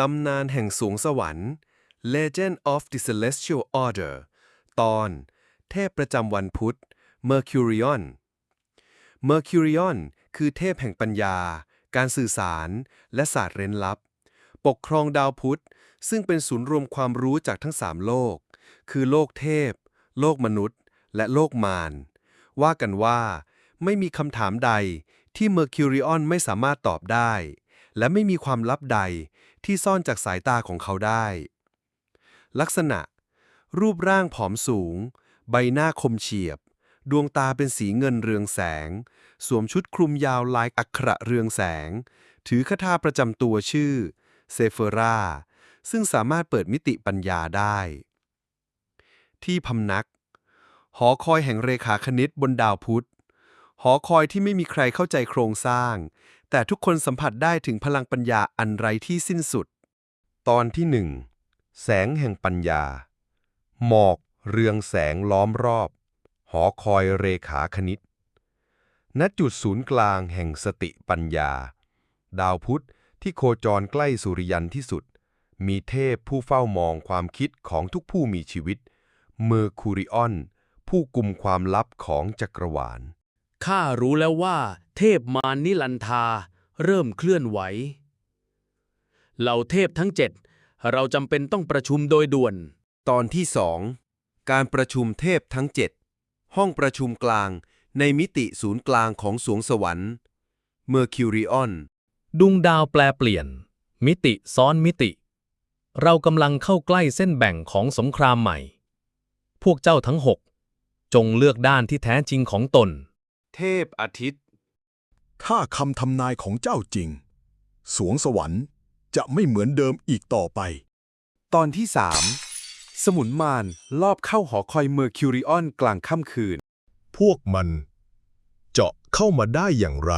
ตำนานแห่งสวงสวรรค์ Legend of the Celestial Order ตอน เทพประจำวันพุธ Mercurion Mercurion คือเทพแห่งปัญญา การสื่อสาร และศาสตร์เร้นลับ ปกครองดาวพุธ ซึ่งเป็นศูนย์รวมความรู้จากทั้งสามโลก คือโลกเทพ โลกมนุษย์ และโลกมาร ว่ากันว่า ไม่มีคำถามใดที่ Mercurion ไม่สามารถตอบได้ และไม่มีความลับใด ที่ซ่อนจากสายตาของเขาได้ ลักษณะ รูปร่างผอมสูง ใบหน้าคมเฉียบ ดวงตาเป็นสีเงินเรืองแสง สวมชุดคลุมยาวลายอักขระเรืองแสง ถือคาถาประจำตัวชื่อเซเฟราซึ่งสามารถเปิดมิติปัญญาได้ ที่พำนัก หอคอยแห่งเรขาคณิตบนดาวพุธ หอคอยที่ไม่มีใครเข้าใจโครงสร้าง แต่ทุกคนสัมผัสได้ถึงพลังปัญญาอันไร้ที่สิ้นสุด ตอนที่หนึ่งแสงแห่งปัญญา หมอกเรืองแสงล้อมรอบ หอคอยเรขาคณิต ณจุดศูนย์กลางแห่งสติปัญญา ดาวพุธที่โคจรใกล้สุริยันที่สุด มีเทพผู้เฝ้ามองความคิดของทุกผู้มีชีวิต เมอร์คูริออน ผู้กุมความลับของจักรวาล ข้ารู้แล้วว่า เทพมารนิลันทา เริ่มเคลื่อนไหว เหล่าเทพทั้งเจ็ดเราจำเป็นต้องประชุมโดยด่วน ตอนที่สองการประชุมเทพทั้งเจ็ดห้องประชุมกลางในมิติศูนย์กลางของสวงสวรรค์เมอร์คิวริออนดวงดาวแปลเปลี่ยน มิติซ้อนมิติ เรากำลังเข้าใกล้เส้นแบ่งของสงครามใหม่ พวกเจ้าทั้งหกจงเลือกด้านที่แท้จริงของตน เทพอาทิตย์ ถ้าคำทำนายของเจ้าจริง สวงสวรรค์จะไม่เหมือนเดิมอีกต่อไป ตอนที่สามสมุนมารลอบเข้าหอคอยเมอร์คิวริออนกลางค่ำคืน พวกมันเจาะเข้ามาได้อย่างไร